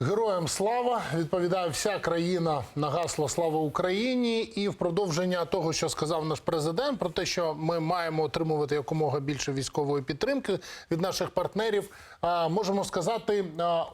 Героям слава відповідає вся країна на гасло Слава Україні. І в продовження того, що сказав наш президент, про те, що ми маємо отримувати якомога більше військової підтримки від наших партнерів, можемо сказати,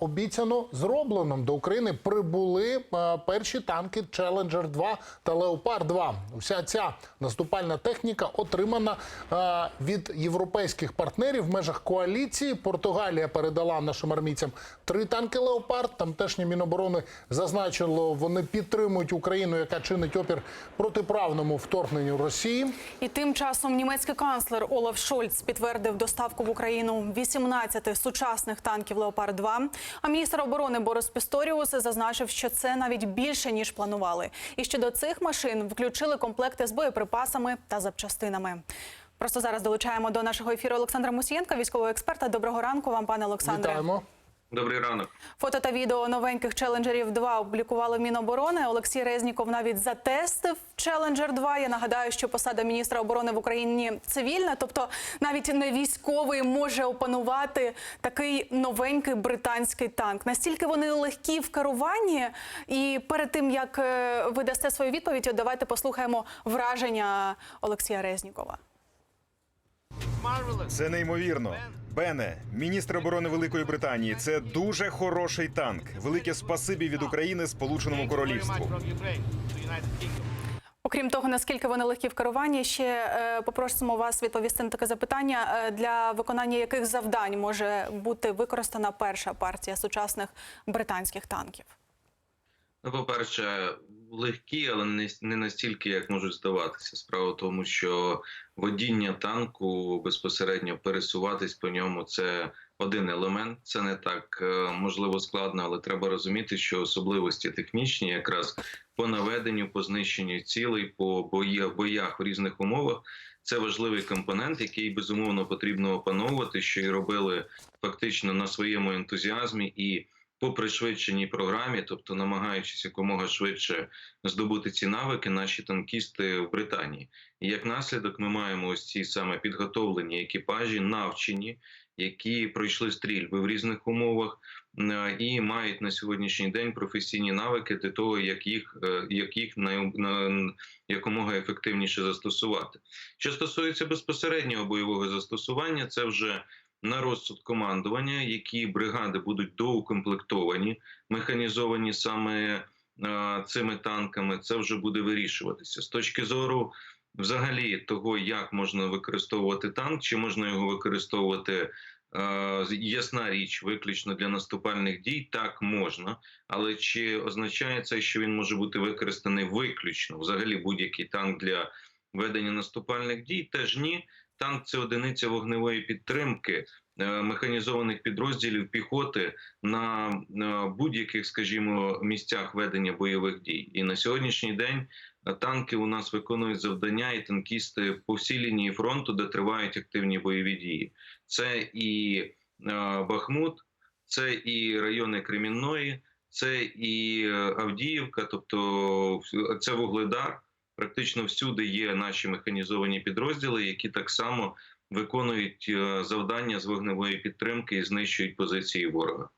обіцяно зроблено до України прибули перші танки Challenger 2 та Leopard 2. Вся ця наступальна техніка отримана від європейських партнерів в межах коаліції. Португалія передала нашим армійцям три танки Леопард. Тамтешнє міноборони зазначило, вони підтримують Україну, яка чинить опір протиправному вторгненню Росії. І тим часом німецький канцлер Олаф Шольц підтвердив доставку в Україну 18 сучасних танків Леопард 2 А міністр оборони Борис Пісторіус зазначив, що це навіть більше ніж планували. І що до цих машин включили комплекти з боєприпасами та запчастинами. Просто зараз долучаємо до нашого ефіру Олександра Мусієнка, військового експерта. Доброго ранку вам, пане Олександре. Вітаємо. Добрий ранок. Фото та відео новеньких Челенджерів 2 опублікували Міноборони. Олексій Резніков навіть затестив Челенджер 2 Я нагадаю, що посада міністра оборони в Україні цивільна, тобто навіть не військовий може опанувати такий новенький британський танк. Настільки вони легкі в керуванні. І перед тим як е, ви дасте свою відповідь, от давайте послухаємо враження Олексія Резнікова. Це неймовірно. Бене, міністр оборони Великої Британії. Це дуже хороший танк. Велике спасибі від України Сполученому Королівству. Окрім того, наскільки вони легкі в керуванні, ще е, попросимо вас відповісти на таке запитання, е, для виконання яких завдань може бути використана перша партія сучасних британських танків. Ну, по-перше, легкі, але не, не настільки, як можуть здаватися. Справа в тому, що водіння танку безпосередньо пересуватись по ньому це один елемент. Це не так е, можливо складно, але треба розуміти, що особливості технічні, якраз по наведенню, по знищенню цілей, по боях, боях в різних умовах. Це важливий компонент, який безумовно потрібно опановувати, що і робили фактично на своєму ентузіазмі і по пришвидшеній програмі, тобто намагаючись якомога швидше здобути ці навики, наші танкісти в Британії. І як наслідок, ми маємо ось ці саме підготовлені екіпажі, навчені, які пройшли стрільби в різних умовах і мають на сьогоднішній день професійні навики для того, як їх е, як їх на, на якомога ефективніше застосувати. Що стосується безпосереднього бойового застосування, це вже на розсуд командування, які бригади будуть доукомплектовані, механізовані саме е, цими танками. Це вже буде вирішуватися з точки зору. Взагалі, того, як можна використовувати танк, чи можна його використовувати, е, ясна річ, виключно для наступальних дій, так можна. Але чи означає це, що він може бути використаний виключно взагалі будь-який танк для ведення наступальних дій? Теж ні. Танк це одиниця вогневої підтримки е, механізованих підрозділів піхоти на, на будь-яких, скажімо, місцях ведення бойових дій. І на сьогоднішній день е, танки у нас виконують завдання і танкісти по всій лінії фронту, де тривають активні бойові дії. Це і е, Бахмут, це і райони Кремінної, це і е, Авдіївка, тобто це Вугледар. Практично всюди є наші механізовані підрозділи, які так само виконують е, завдання з вогневої підтримки і знищують позиції ворога.